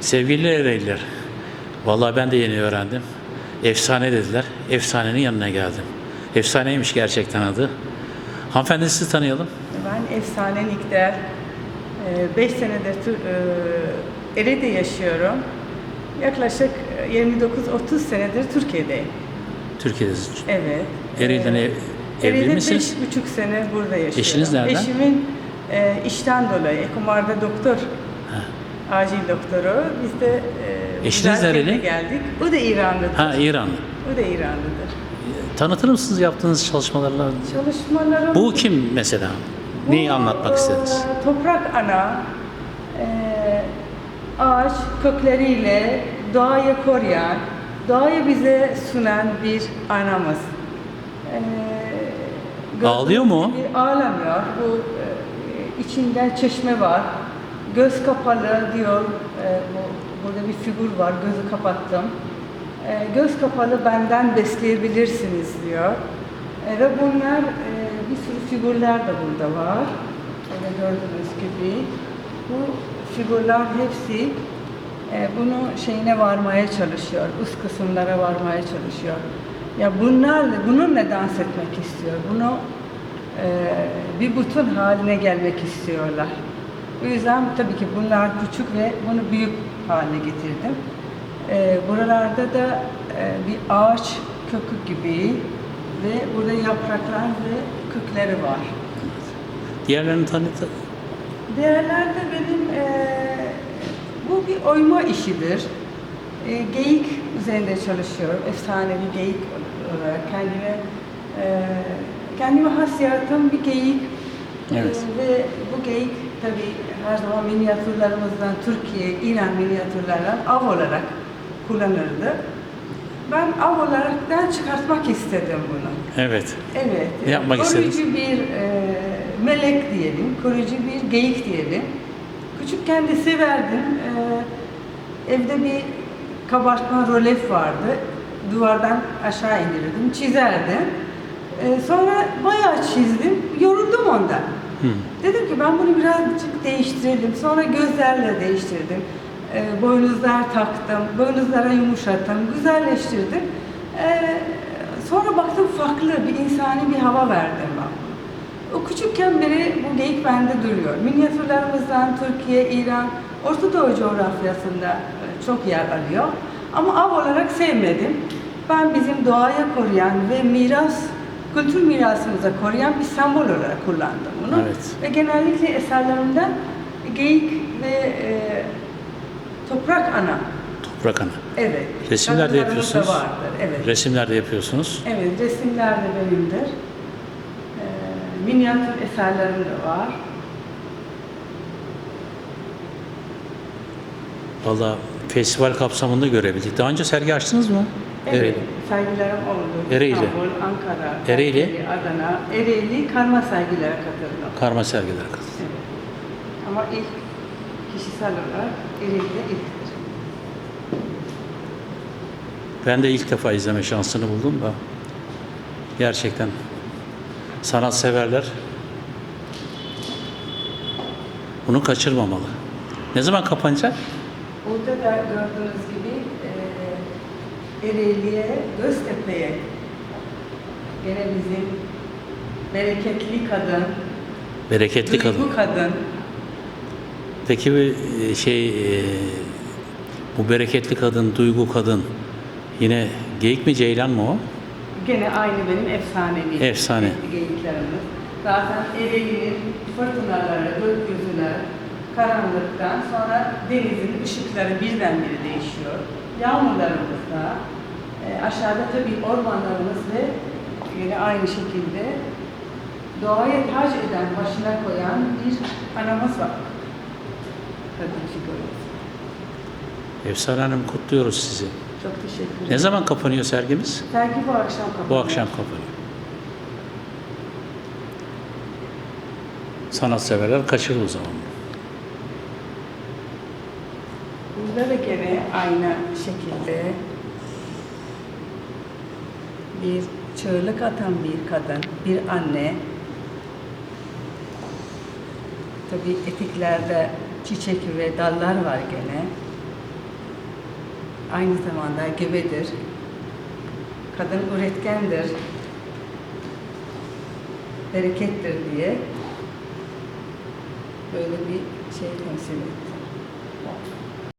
Sevgili Ereğliler, vallahi ben de yeni öğrendim. Efsane dediler. Efsanenin yanına geldim. Efsaneymiş gerçekten adı. Hanımefendi sizi tanıyalım. Ben Efsane Nikder. 5 senedir Tür- e, Ereğli'de yaşıyorum. Yaklaşık 29-30 senedir Türkiye'deyim. Türkiye'de. Evet. Ereğli'den ev, evli misiniz? beş buçuk sene burada yaşıyorum. Eşiniz nereden? Eşimin e, işten dolayı, Ekomar'da doktor. Acil doktoru. Biz de e, Eşiniz nereli? geldik. O da İranlıdır. Ha İranlı. O da İranlıdır. Tanıtır mısınız yaptığınız çalışmalarla? Çalışmalarım... Bu kim mesela? Neyi Bu, anlatmak istediniz? e, Toprak ana, e, ağaç kökleriyle doğayı koruyan, doğayı bize sunan bir anamız. E, Ağlıyor mu Ağlamıyor. Bu e, içinde çeşme var. Göz kapalı diyor. E, bu, burada bir figür var. Gözü kapattım. E, göz kapalı benden besleyebilirsiniz diyor. E, ve bunlar e, bir sürü figürler de burada var. Öyle gördüğünüz gibi. Bu figürler hepsi e, bunu şeyine varmaya çalışıyor. Üst kısımlara varmaya çalışıyor. Ya bunlarla, bununla dans etmek istiyor. Bunu e, bir bütün haline gelmek istiyorlar. O yüzden tabii ki bunlar küçük ve bunu büyük haline getirdim. E, buralarda da e, bir ağaç kökü gibi ve burada yapraklar ve kökleri var. Diğerlerini tanıt. Değerlerde benim eee, bu bir oyma işidir. Eee, geyik üzerinde çalışıyorum. Efsanevi geyik olarak kendime eee kendime has yarattığım bir geyik. Evet. Ve bu geyik tabii her zaman minyatürlerimizden Türkiye, İran minyatürlerden av olarak kullanırdı. Ben av olaraktan çıkartmak istedim bunu. Evet. Evet. Yapmak koruyucu istediniz. bir e, melek diyelim, koruyucu bir geyik diyelim. Küçükken de severdim. E, evde bir kabartma rolef vardı. Duvardan aşağı indirirdim, çizerdim. E, sonra bayağı çizdim, yoruldum ondan. Dedim ki ben bunu birazcık değiştirelim. Sonra gözlerle değiştirdim. E, boynuzlar taktım, boynuzlara yumuşattım, güzelleştirdim. E, sonra baktım farklı bir insani bir hava verdim ben. O küçükken beri bu geyik bende duruyor. Minyatürlerimizden Türkiye, İran, Orta Doğu coğrafyasında e, çok yer alıyor. Ama av olarak sevmedim. Ben bizim doğaya koruyan ve miras, kültür mirasımıza koruyan bir sembol olarak kullandım bunu. Evet. Ve genellikle eserlerimden geyik ve e, toprak ana. Toprak Ana. Evet. Resimler de Kadınlarımızda yapıyorsunuz. Vardır. Evet. Resimler de yapıyorsunuz. Evet, resimler de benimdir. Ee, minyatür eserlerim de var. Valla festival kapsamında görebildik. Daha önce sergi açtınız mı? Evet, sergilerim oldu. Ereğli. İstanbul, Ankara, Ereğli. Adana, Ereğli karma sergilere katıldım. Karma sergilere katıldı. Evet. Ama ilk kişisel olarak Ereğli'de ilktir. Ben de ilk defa izleme şansını buldum da gerçekten sanat severler bunu kaçırmamalı. Ne zaman kapanacak? Burada da gördüğünüz gibi Ereğli'ye, Göztepe'ye gene bizim bereketli kadın, Bereketli duygu kadın. kadın, Peki bir e, şey e, bu bereketli kadın, duygu kadın yine geyik mi ceylan mı o? Gene aynı benim efsanevi Efsane. geyiklerimiz. Zaten Ereğli'nin fırtınaları, gökyüzüne, karanlıktan sonra denizin ışıkları birdenbire değişiyor. Yağmurlarımız da, e, aşağıda tabii ormanlarımız ve yine aynı şekilde doğaya tac eden, başına koyan bir anamız var. Kadın figürümüz. Efsane Hanım kutluyoruz sizi. Çok teşekkür ederim. Ne zaman kapanıyor sergimiz? Sergi bu akşam kapanıyor. Bu akşam kapanıyor. Sanatseverler kaçırır o zaman. Burada da gene aynı şekilde bir çığlık atan bir kadın, bir anne. Tabii etiklerde çiçek ve dallar var gene. Aynı zamanda gebedir. Kadın üretkendir. Berekettir diye böyle bir şey temsil etti.